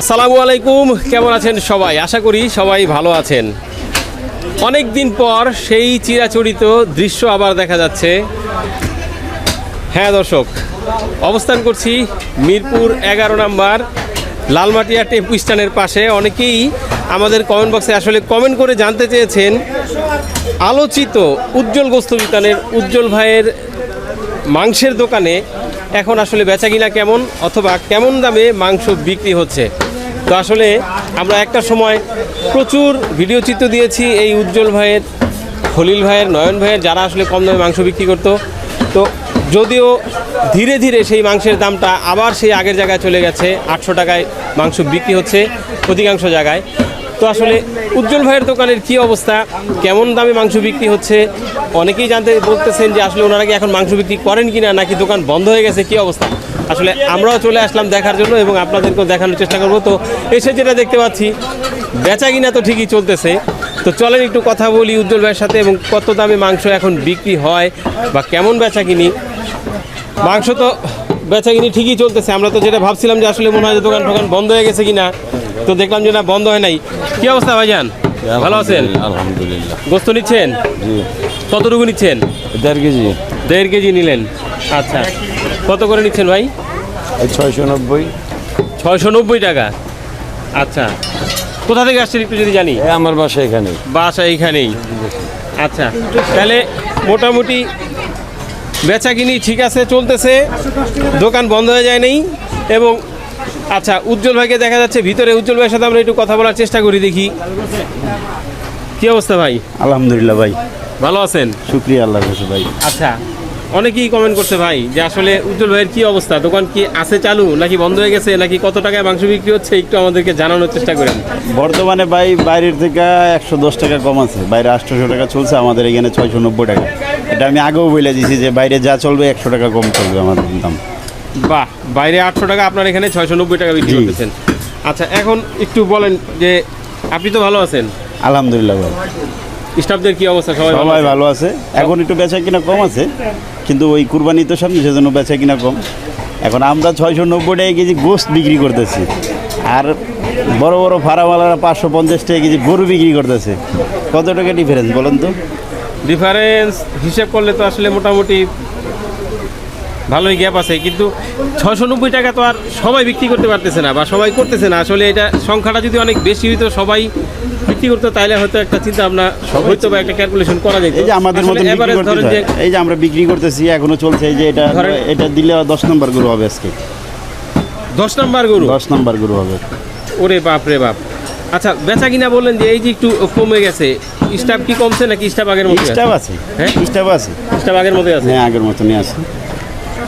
আসসালামু আলাইকুম, কেমন আছেন সবাই? আশা করি সবাই ভালো আছেন। অনেক দিন পর সেই চিরাচরিত দৃশ্য আবার দেখা যাচ্ছে। হ্যাঁ দর্শক, অবস্থান করছি মিরপুর এগারো নম্বর লালমাটিয়া টেম্পু স্ট্যান্ডের পাশে। অনেকেই আমাদের কমেন্ট বক্সে আসলে কমেন্ট করে জানতে চেয়েছেন, আলোচিত উজ্জ্বল গোস্ত বিতানের উজ্জ্বল ভাইয়ের মাংসের দোকানে এখন আসলে বেচা কিনা কেমন অথবা কেমন দামে মাংস বিক্রি হচ্ছে? তো আসলে আমরা একটা সময় প্রচুর ভিডিও চিত্র দিয়েছি এই উজ্জ্বল ভাইয়ের, খলিল ভাইয়ের, নয়ন ভাইয়ের, যারা আসলে কম দামে মাংস বিক্রি করতো। তো যদিও ধীরে ধীরে সেই মাংসের দামটা আবার সেই আগের জায়গায় চলে গেছে, আটশো টাকায় মাংস বিক্রি হচ্ছে অধিকাংশ জায়গায়। তো আসলে উজ্জ্বল ভাইয়ের দোকানের কি অবস্থা, কেমন দামে মাংস বিক্রি হচ্ছে, অনেকেই জানতে বলতেছেন যে আসলে ওনারা কি এখন মাংস বিক্রি করেন কি না নাকি দোকান বন্ধ হয়ে গেছে, কি অবস্থা? আসলে আমরাও চলে আসলাম দেখার জন্য এবং আপনাদেরকেও দেখানোর চেষ্টা করব। তো এসে যেটা দেখতে পাচ্ছি বেচা কিনা তো ঠিকই চলতেছে। তো চলেন একটু কথা বলি উজ্জ্বল ভাইয়ের সাথে এবং কত দামে মাংস এখন বিক্রি হয় বা কেমন বেচা কিনি। মাংস তো বেচা কিনি ঠিকই চলতেছে। আমরা তো যেটা ভাবছিলাম যে আসলে মনে হয় যে দোকান টোকান বন্ধ হয়ে গেছে কিনা তো দেখলাম যে না বন্ধ হয় নাই। কি অবস্থা ভাইজান? ভালো আছেন? আলহামদুলিল্লাহ গোস্ত নিচ্ছেন? কতটুকু নিচ্ছেন? দেড় কেজি। দেড় কেজি নিলেন। আচ্ছা। কত করে নিচ্ছেন ভাই? ছয়শো নব্বই। ছয়শো নব্বই টাকা। আচ্ছা। কোথা থেকে আসছেন একটু যদি জানি? এ আমার বাসা এখানে বাসা এইখানেই। আচ্ছা। তাহলে মোটামুটি বেচা কিনি ঠিক আছে চলতেছে। দোকান বন্ধ হয়ে যায় নেই। এবং আচ্ছা উজ্জ্বল ভাইকে দেখা যাচ্ছে ভিতরে। উজ্জ্বল ভাইয়ের সাথে আমরা একটু কথা বলার চেষ্টা করি দেখি। কি অবস্থা ভাই? আলহামদুলিল্লাহ ভাই। ভালো আছেন? শুক্রিয়া আল্লাহ কাছে ভাই। আচ্ছা। অনেকেই কমেন্ট করছে ভাই যে আসলে উজ্জ্বল ভাইয়ের কি অবস্থা? দোকান কি আছে চালু? নাকি বন্ধ হয়ে গেছে? নাকি কত টাকায় মাংস বিক্রি হচ্ছে? একটু আমাদেরকে জানানোর চেষ্টা করেন। বর্তমানে ভাই বাইরের থেকে একশো দশ টাকা কম আছে। বাইরে আটশোশো টাকা চলছে আমাদের এখানে ছয়শো নব্বই টাকা। এটা আমি আগেও বলে দিয়েছি যে বাইরে যা চলবে একশো টাকা কম চলবে আমার দাম। বাহ বাইরে আটশো টাকা আপনার এখানে ছয়শো নব্বই টাকা বিক্রি। করতেছেন। আচ্ছা এখন একটু বলেন যে আপনি তো ভালো আছেন। আলহামদুলিল্লাহ স্টাফদের কি অবস্থা? সবাই সবাই ভালো আছে? এখন একটু বেচা কিনা কম আছে কিন্তু ওই কুরবানি তো সামনে সেজন্য বেচা কিনা কম। এখন আমরা ছয়শো নব্বই টাকা কেজি গোস্ত বিক্রি করতেছি আর বড় বড় ফার্মাওয়ালারা পাঁচশো পঞ্চাশ টাকা কেজি গরু বিক্রি করতেছে। কত টাকা ডিফারেন্স বলেন তো? ডিফারেন্স হিসেব করলে তো আসলে মোটামুটি ভালোই গ্যাপ আছে কিন্তু ছশো নব্বই টাকা তো আর সবাই বিক্রি করতে পারতেছে না বা সবাই করতেছে না। আসলে এটা সংখ্যাটা যদি অনেক বেশি হইতো সবাই বিক্রি করতো তাহলে হয়তো একটা চিন্তা ভাবনা হয়তো বা একটা ক্যালকুলেশন করা যেত এই যে আমাদের মতো ধরেন যে এই যে আমরা বিক্রি করতেছি এখনও চলছে এই যে এটা এটা দিলে দশ নম্বর গরু হবে আজকে। দশ নম্বর গরু? দশ নম্বর গরু হবে। ওরে বাপ রে বাপ। আচ্ছা বেচা কিনা বললেন যে এই যে একটু কমে গেছে। স্টাফ কি কমছে নাকি স্টাফ আগের মতো স্টাফ আছে। হ্যাঁ? স্টাফ আছে। স্টাফ আগের মতোই আছে? হ্যাঁ আগের মতনই আছে।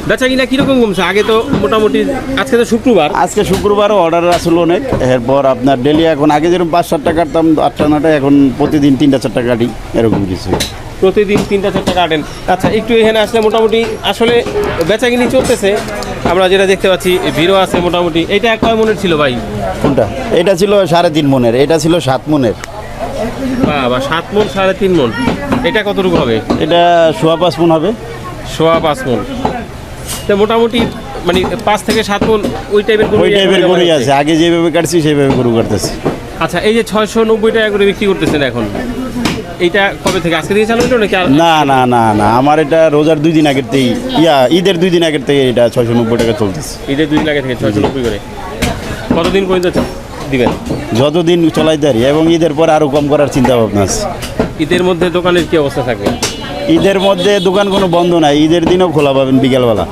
বেচা কিনা কীরকম কমছে? আগে তো মোটামুটি আজকে তো শুক্রবার। আজকে শুক্রবারও অর্ডার আসলো অনেক এরপর আপনার ডেলি এখন আগে যেরকম পাঁচ সাতটা কাটতাম আটটা নটা এখন প্রতিদিন তিনটা চারটা কাটি এরকম কিছু। প্রতিদিন তিনটা চারটা কাটেন। আচ্ছা একটু এখানে আসলে মোটামুটি আসলে বেচাকিনি চলতেছে। আমরা যেটা দেখতে পাচ্ছি ভিড়ও আছে মোটামুটি। এটা এক কয় মনের ছিল ভাই? কোনটা? এটা ছিল সাড়ে তিন মনের এটা ছিল সাত মনের। বা সাত মন সাড়ে তিন মন। এটা কতটুকু হবে? এটা সোয়া পাঁচ মন হবে। সোয়া পাঁচ মন। তো মোটামুটি মানে পাঁচ থেকে সাত মন ওই টাইপের ওই টাইপের গরুই আছে। আগে যেভাবে কাটছি সেইভাবে গরু কাটতেছি। আচ্ছা এই যে ছয়শো নব্বই টাকা করে বিক্রি করতেছেন এখন এইটা কবে থেকে? আজকে থেকে চালু হলো নাকি না না না না আমার এটা রোজার দুই দিন আগের থেকেই ইয়া ঈদের দুই দিন আগের থেকে এটা ছয়শো নব্বই টাকা চলতেছে। ঈদের দুই দিন আগে থেকে ছয়শো নব্বই করে। কতদিন পর্যন্ত দিবেন? যতদিন চলাই পারি এবং ঈদের পর আরও কম করার চিন্তা ভাবনা আছে। ঈদের মধ্যে দোকানের কি অবস্থা থাকবে ঈদের মধ্যে দোকান কোনো বন্ধ নাই ঈদের দিনও খোলা পাবেন বিকেলবেলা।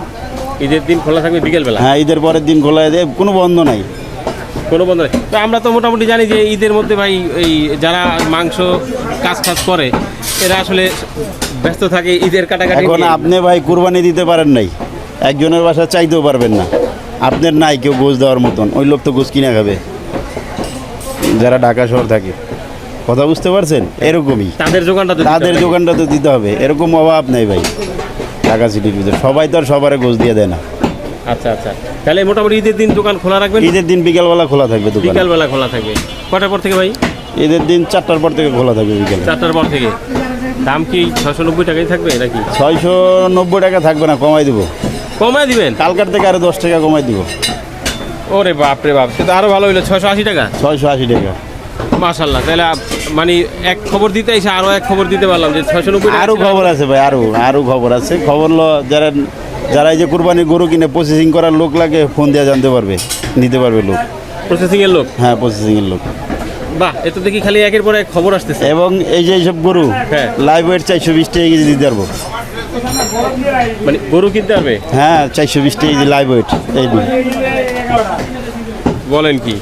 ঈদের দিন খোলা থাকবে বিকেলবেলা? হ্যাঁ ঈদের পরের দিন খোলা দেয় কোনো বন্ধ নাই। কোনো বন্ধ নেই। তো আমরা তো মোটামুটি জানি যে ঈদের মধ্যে ভাই এই যারা মাংস কাজ কাজ করে এরা আসলে ব্যস্ত থাকে ঈদের কাটাকাটি এখন আপনি ভাই কুরবানি দিতে পারেন নাই। একজনের বাসা চাইতেও পারবেন না। আপনার নাই কেউ গোছ দেওয়ার মতন। ওই লোক তো গোছ কিনে খাবে। যারা ঢাকা শহর থাকে। কথা বুঝতে পারছেন? এরকমই। তাদের তো তাদের। দোকানটা তো দিতে হবে। এরকম অভাব নেই ভাই। ঢাকা সিটির ভিতরে। সবাই তো আর সবারে গোছ দিয়ে দেয় না। আচ্ছা আচ্ছা। তাহলে মোটামুটি ঈদের দিন দোকান খোলা রাখবেন? ঈদের দিন বিকেলবেলা খোলা থাকবে দোকান। বিকালবেলা খোলা থাকবে। কটার পর থেকে ভাই? ঈদের দিন চারটার পর থেকে খোলা থাকবে বিকেল। চারটার পর থেকে। দাম কি ছশো নব্বই টাকাই থাকবে নাকি? ছয়শো নব্বই টাকা থাকবে না কমাই দিব। কমায় দিবেন? কালকার থেকে আরও দশ টাকা কমাই দিব। ওরে বাপ রে বাপ সে তো আরও ভালো হইল। ছয়শো আশি টাকা? ছয়শো আশি টাকা। মাশাল্লাহ তাহলে মানে এক খবর দিতে এসে আরও এক খবর দিতে পারলাম যে ছয়শো নব্বই আরও খবর আছে ভাই আরও আরও খবর আছে। খবর ল যারা যারা এই যে কুরবানির গরু কিনে প্রসেসিং করার লোক লাগে ফোন দিয়ে জানতে পারবে নিতে পারবে লোক। প্রসেসিং এর লোক? হ্যাঁ প্রসেসিংয়ের লোক। বাহ এ তো দেখি খালি একের পর এক খবর আসতেছে। এবং এই যে এইসব গরু হ্যাঁ। লাইভ ওয়েট চারশো বিশ টাকা কেজি দিতে পারব। মানে গরু কিনতে পারবে? হ্যাঁ চারশো বিশ টাকা কেজি লাইভ ওয়েট এই বলেন কি?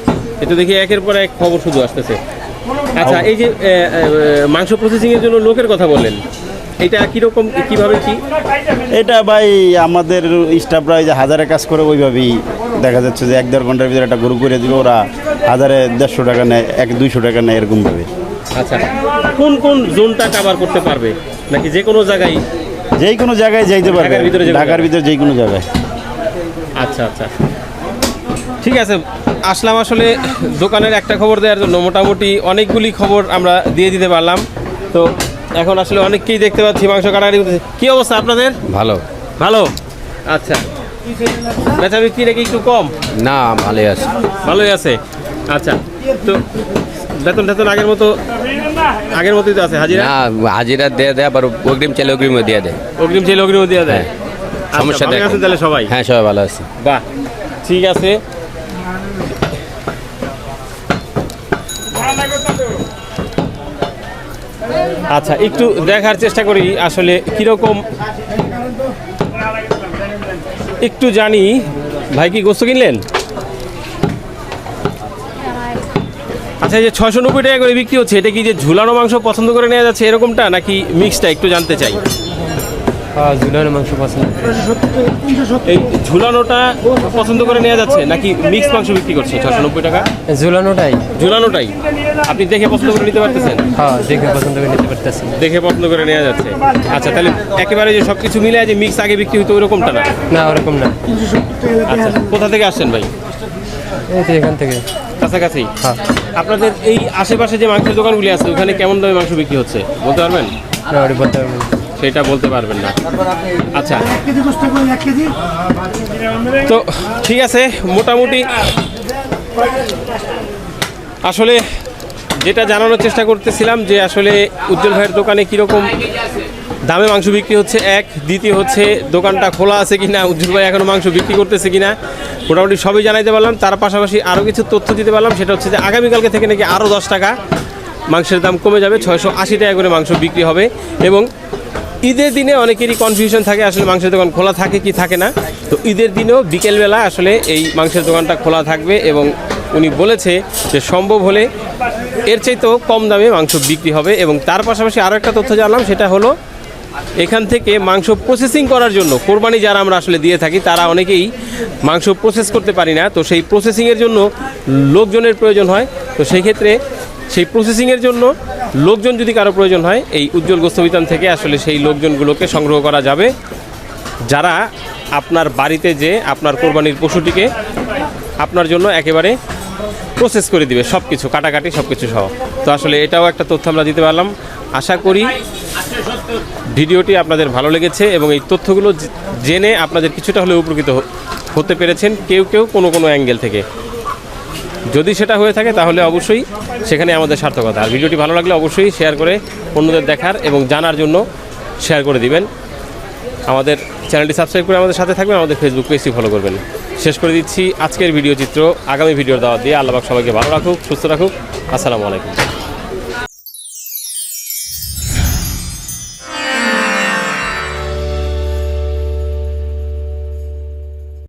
এ তো দেখি একের পর এক খবর শুধু আসতেছে। আচ্ছা এই যে মাংস প্রসেসিং এর জন্য লোকের কথা বললেন এটা কীরকম কীভাবে কি? এটা ভাই আমাদের স্টাফরা এই যে হাজারে কাজ করে ওইভাবেই দেখা যাচ্ছে যে এক দেড় ঘণ্টার ভিতরে একটা গরু করে দিলে ওরা হাজারে দেড়শো টাকা নেয় এক দুইশো টাকা নেয় এরকমভাবে আচ্ছা কোন কোন জোনটা কাভার করতে পারবে? নাকি যে কোনো জায়গায়? যে কোনো জায়গায় যাইতে পারবে ঢাকার ভিতরে যে ঢাকার ভিতরে যেই কোনো জায়গায়। আচ্ছা আচ্ছা। ঠিক আছে আসলাম আসলে দোকানের একটা খবর দেওয়ার জন্য। মোটামুটি অনেকগুলি খবর আমরা দিয়ে দিতে পারলাম। তো এখন আসলে অনেককেই দেখতে পাচ্ছি মাংস কাটাকাটি করতেছে। কি অবস্থা আপনাদের? ভালো। ভালো? আচ্ছা। বেচা বিক্রি নাকি একটু কম? না ভালোই আছে। ভালোই আছে। আচ্ছা। তো বেতন টেতন আগের মতো আগের মতোই তো আছে। হাজিরা? না হাজিরা দিয়ে দেয় আবার অগ্রিম চাইলে অগ্রিম দিয়ে দেয়। অগ্রিম চাইলে অগ্রিম দিয়ে দেয়? আচ্ছা, সমস্যা ভালো দেখেন। তাহলে সবাই? হ্যাঁ সবাই ভালো আছে। বাহ ঠিক আছে। আচ্ছা একটু দেখার চেষ্টা করি আসলে কীরকম। একটু জানি, ভাই কি গোস্ত কিনলেন? আচ্ছা যে ছশো নব্বই টাকা করে বিক্রি হচ্ছে, এটা কি যে ঝুলানো মাংস পছন্দ করে নেওয়া যাচ্ছে এরকমটা, নাকি মিক্সটা একটু জানতে চাই? ঝুলানো মাংস পছন্দ। এই ঝুলানোটা পছন্দ করে নেওয়া যাচ্ছে নাকি মিক্স মাংস বিক্রি করছে? ছশো নব্বই টাকা? ঝুলানোটাই। ঝুলানোটাই। আপনি দেখে পছন্দ করে নিতে পারতেছেন? হ্যাঁ দেখে পছন্দ করে নিতে পারতেছি। দেখে পছন্দ করে নেওয়া যাচ্ছে। আচ্ছা তাহলে একেবারে যে সব কিছু মিলে যে মিক্স আগে বিক্রি হতো ওরকমটা না? না ওরকম না। আচ্ছা কোথা থেকে আসছেন ভাই? এই তো এখান থেকে। কাছাকাছি? হ্যাঁ। আপনাদের এই আশেপাশে যে মাংসের দোকানগুলি আছে ওখানে কেমন দামে মাংস বিক্রি হচ্ছে? বলতে পারবেন? না বলতে পারব না। সেটা বলতে পারবেন না। আচ্ছা। তো ঠিক আছে, মোটামুটি আসলে যেটা জানানোর চেষ্টা করতেছিলাম যে আসলে উজ্জ্বল ভাইয়ের দোকানে কীরকম দামে মাংস বিক্রি হচ্ছে, এক। দ্বিতীয় হচ্ছে, দোকানটা খোলা আছে কি না উজ্জ্বল ভাই এখনও মাংস বিক্রি করতেছে কি না মোটামুটি সবই জানাইতে পারলাম। তার পাশাপাশি আরও কিছু তথ্য দিতে পারলাম, সেটা হচ্ছে যে আগামীকালকে থেকে নাকি আরও দশ টাকা মাংসের দাম কমে যাবে, ছয়শো আশি টাকা করে মাংস বিক্রি হবে এবং ঈদের দিনে অনেকেরই কনফিউশন থাকে, আসলে মাংসের দোকান খোলা থাকে কি থাকে না। তো ঈদের দিনেও বিকেলবেলা আসলে এই মাংসের দোকানটা খোলা থাকবে এবং উনি বলেছে যে সম্ভব হলে এর চাইতেও কম দামে মাংস বিক্রি হবে এবং তার পাশাপাশি আরও একটা তথ্য জানলাম, সেটা হলো এখান থেকে মাংস প্রসেসিং করার জন্য, কোরবানি যারা আমরা আসলে দিয়ে থাকি, তারা অনেকেই মাংস প্রসেস করতে পারি না। তো সেই প্রসেসিংয়ের জন্য লোকজনের প্রয়োজন হয়। তো সেই ক্ষেত্রে সেই প্রসেসিংয়ের জন্য লোকজন যদি কারও প্রয়োজন হয়, এই উজ্জ্বল গোস্তবিতান থেকে আসলে সেই লোকজনগুলোকে সংগ্রহ করা যাবে। যারা আপনার বাড়িতে যে আপনার কোরবানির পশুটিকে আপনার জন্য একেবারে প্রসেস করে দিবে সব কিছু কাটাকাটি সব কিছু সহ। তো আসলে এটাও একটা তথ্য আমরা দিতে পারলাম। আশা করি ভিডিওটি আপনাদের ভালো লেগেছে এবং এই তথ্যগুলো জেনে আপনাদের কিছুটা হলেও উপকৃত হতে পেরেছেন। কেউ কেউ কোনো কোনো অ্যাঙ্গেল থেকে। যদি সেটা হয়ে থাকে তাহলে অবশ্যই সেখানে আমাদের সার্থকতা। আর ভিডিওটি ভালো লাগলে অবশ্যই শেয়ার করে অন্যদের দেখার এবং জানার জন্য শেয়ার করে দিবেন। আমাদের চ্যানেলটি সাবস্ক্রাইব করে আমাদের সাথে থাকবেন, আমাদের ফেসবুক পেজটি ফলো করবেন। শেষ করে দিচ্ছি আজকের ভিডিও চিত্র। আগামী ভিডিওর দাওয়াত দিয়ে আল্লাহ সবাইকে ভালো রাখুক, সুস্থ রাখুক। আসসালামু আলাইকুম।